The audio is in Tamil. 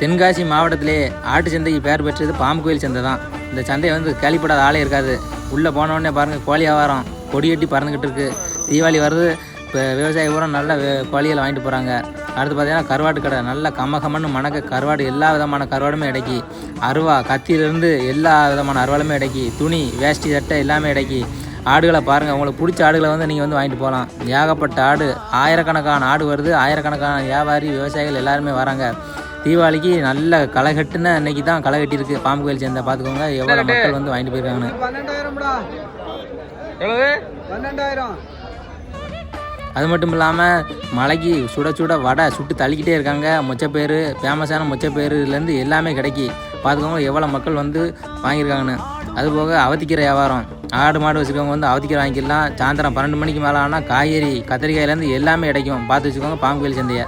தென்காசி மாவட்டத்திலே ஆட்டு சந்தைக்கு பெயர் பெற்றது பாம்பு கோயில் சந்தை தான். இந்த சந்தை வந்து கேள்விப்படாத ஆளே இருக்காது. உள்ளே போனோடனே பாருங்கள் கோழி வியாபாரம் கொடி கட்டி பறந்துக்கிட்டு இருக்குது தீபாவளி வருது இப்போ விவசாயி பூரா நல்ல கோழிகள் கோழிகளை வாங்கிட்டு போகிறாங்க அடுத்து பார்த்தீங்கன்னா கருவாட்டு கடை. நல்ல கம்மகம்மன்னு மணக்க கருவாடு எல்லா விதமான கருவாடுமே இடைக்கி. அருவா கத்தியிலேருந்து எல்லா விதமான அருவாளுமே இடைக்கி. துணி வேஷ்டி சட்டை எல்லாமே இடைக்கி. ஆடுகளை பாருங்கள் உங்களுக்கு பிடிச்ச ஆடுகளை வந்து நீங்கள் வந்து வாங்கிட்டு போகலாம். ஏகப்பட்ட ஆடு ஆயிரக்கணக்கான ஆடு வருது. ஆயிரக்கணக்கான வியாபாரி விவசாயிகள் எல்லாருமே வராங்க. தீபாவளிக்கு நல்ல களை கட்டுன அன்னைக்கு தான் களை கட்டியிருக்கு. பாம்பு கோயில் சேர்ந்த பார்த்துக்கோங்க எவ்வளோ மக்கள் வந்து வாங்கிட்டு போயிருக்காங்கன்னு பன்னெண்டாயிரம். அது மட்டும் இல்லாமல் மலைக்கு சுட சுட வடை சுட்டு தள்ளிக்கிட்டே இருக்காங்க. மொச்சப்பேரு ஃபேமஸான மொச்சப்பேருலேருந்து எல்லாமே கிடைக்கி. பார்த்துக்கோங்க எவ்வளோ மக்கள் வந்து வாங்கியிருக்காங்கன்னு. அதுபோக அவத்திக்கீரை வியாபாரம். ஆடு மாடு வச்சுருக்கவங்க வந்து அவத்திக்கீரை வாங்கிக்கலாம். சாயந்தரம் பன்னெண்டு மணிக்கு மேலே ஆனால் காய்கறி கத்திரிக்காயிலேருந்து எல்லாமே கிடைக்கும். பார்த்து வச்சுக்கோங்க பாம்பு கோயில் சந்தையை